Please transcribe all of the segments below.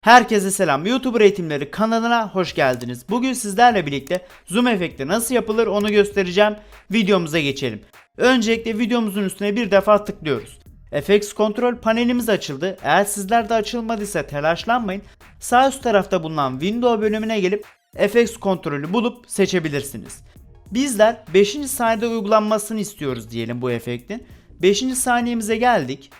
Herkese selam. YouTuber Eğitimleri kanalına hoş geldiniz. Bugün sizlerle birlikte zoom efekti nasıl yapılır onu göstereceğim. Videomuza geçelim. Öncelikle videomuzun üstüne bir defa tıklıyoruz. FX kontrol panelimiz açıldı. Eğer sizler de açılmadıysa telaşlanmayın. Sağ üst tarafta bulunan Window bölümüne gelip FX kontrolü bulup seçebilirsiniz. Bizler 5. saniyede uygulanmasını istiyoruz diyelim bu efektin. 5. saniyemize geldik.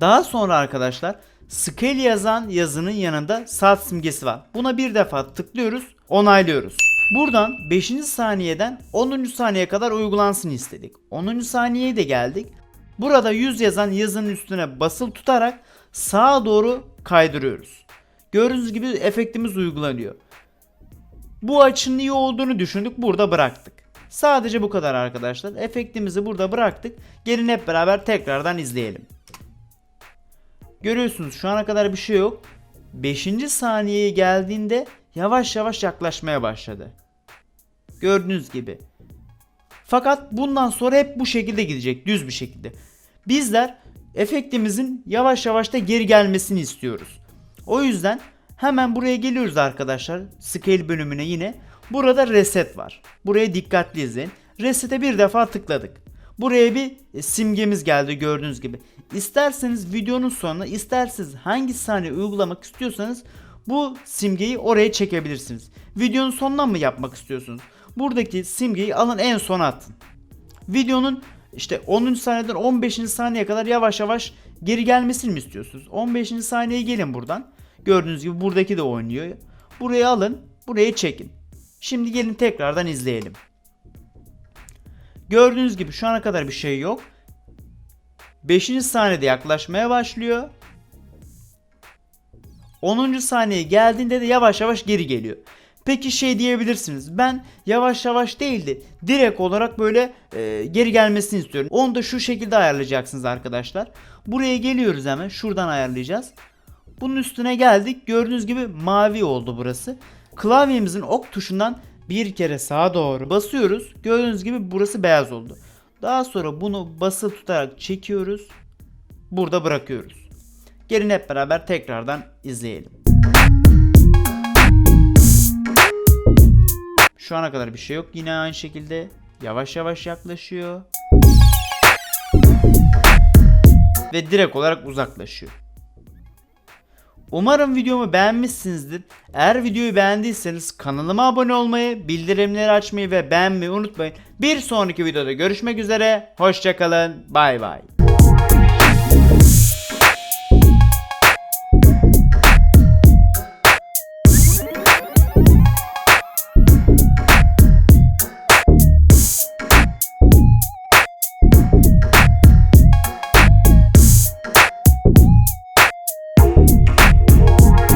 Daha sonra arkadaşlar scale yazan yazının yanında saat simgesi var. Buna bir defa tıklıyoruz, onaylıyoruz. Buradan 5. saniyeden 10. saniyeye kadar uygulansın istedik. 10. saniyeye de geldik. Burada 100 yazan yazının üstüne basılı tutarak sağa doğru kaydırıyoruz. Gördüğünüz gibi efektimiz uygulanıyor. Bu açının iyi olduğunu düşündük burada bıraktık. Sadece bu kadar arkadaşlar. Efektimizi burada bıraktık. Gelin hep beraber tekrardan izleyelim. Görüyorsunuz şu ana kadar bir şey yok. 5. saniyeye geldiğinde yavaş yavaş yaklaşmaya başladı. Gördüğünüz gibi. Fakat bundan sonra hep bu şekilde gidecek düz bir şekilde. Bizler efektimizin yavaş yavaş da geri gelmesini istiyoruz. O yüzden hemen buraya geliyoruz arkadaşlar. Scale bölümüne yine. Burada reset var. Buraya dikkatli izleyin. Reset'e bir defa tıkladık. Buraya bir e, simgemiz geldi gördüğünüz gibi. İsterseniz videonun sonuna isterseniz hangi saniye uygulamak istiyorsanız bu simgeyi oraya çekebilirsiniz. Videonun sonuna mı yapmak istiyorsunuz? Buradaki simgeyi alın en sona atın. Videonun işte 10. saniyeden 15. saniyeye kadar yavaş yavaş geri gelmesini mi istiyorsunuz? 15. saniyeye gelin buradan. Gördüğünüz gibi buradaki de oynuyor. Buraya alın, buraya çekin. Şimdi gelin tekrardan izleyelim. Gördüğünüz gibi şu ana kadar bir şey yok. 5. saniyede yaklaşmaya başlıyor. 10. saniye geldiğinde de yavaş yavaş geri geliyor. Peki şey diyebilirsiniz. Ben yavaş yavaş değildi. Direkt olarak böyle e, geri gelmesini istiyorum. Onu da şu şekilde ayarlayacaksınız arkadaşlar. Buraya geliyoruz hemen. Şuradan ayarlayacağız. Bunun üstüne geldik. Gördüğünüz gibi mavi oldu burası. Klavyemizin ok tuşundan bir kere sağa doğru basıyoruz. Gördüğünüz gibi burası beyaz oldu. Daha sonra bunu basılı tutarak çekiyoruz. Burada bırakıyoruz. Gelin hep beraber tekrardan izleyelim. Şu ana kadar bir şey yok. Yine aynı şekilde yavaş yavaş yaklaşıyor. Ve direkt olarak uzaklaşıyor. Umarım videomu beğenmişsinizdir. Eğer videoyu beğendiyseniz kanalıma abone olmayı, bildirimleri açmayı ve beğenmeyi unutmayın. Bir sonraki videoda görüşmek üzere. Hoşçakalın. Bay bay.